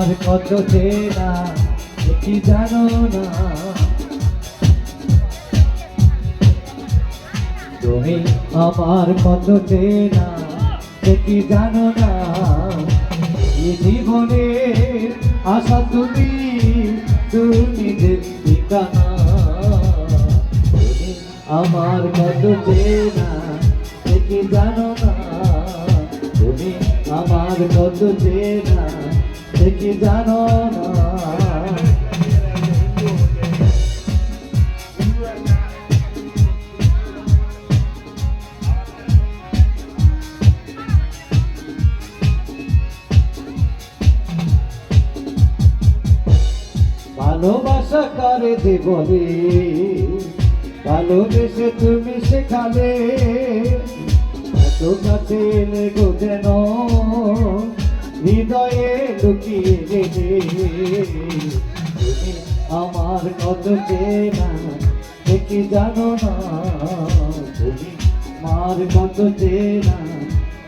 আমার কত চেনা কি জানো না? তুমি আমার কত চেনা কি জানো না? এই জীবনের আশা তুমি তুমি নিজের আমার কত চেনা কি জানো না? তুমি আমার কত চেনা কি জানো ভালোবাসা করে দেবরে? ভালোবেসে তুমি শেখালে এত কাছে এলে গো আমার কত চেনা দেখি জানো না? তুমি মার কত চেনা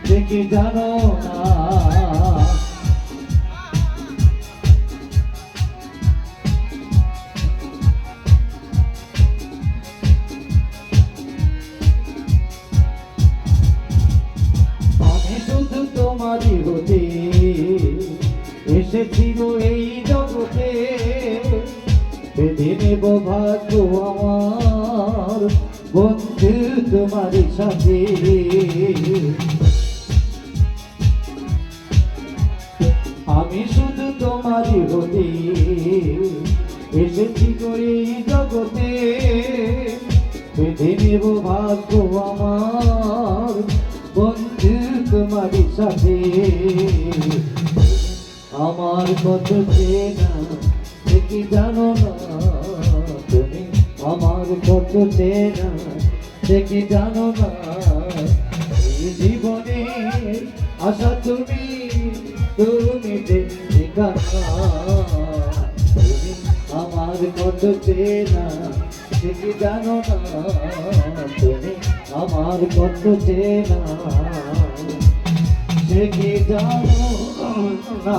দেখি জানো না? শুধু তোমারই হতে এসেছি এই বেঁধে নেব ভাগ্য আমার, বন্ধু তোমারই সাথে আমি শুধু তোমারই হতে, এসেছি এই জগতে। বেঁধে নেব ভাগ্য আমার, বন্ধু তোমারই সাথে আমার কত চেনা কি জানো না? আমার কত চেনা সে কি জানো না? এই জীবনে আশা তুমি তুমি তুমি আমার কত চেনা সে কি জানো না? তুমি আমার কত চেনা সে কি জানো না?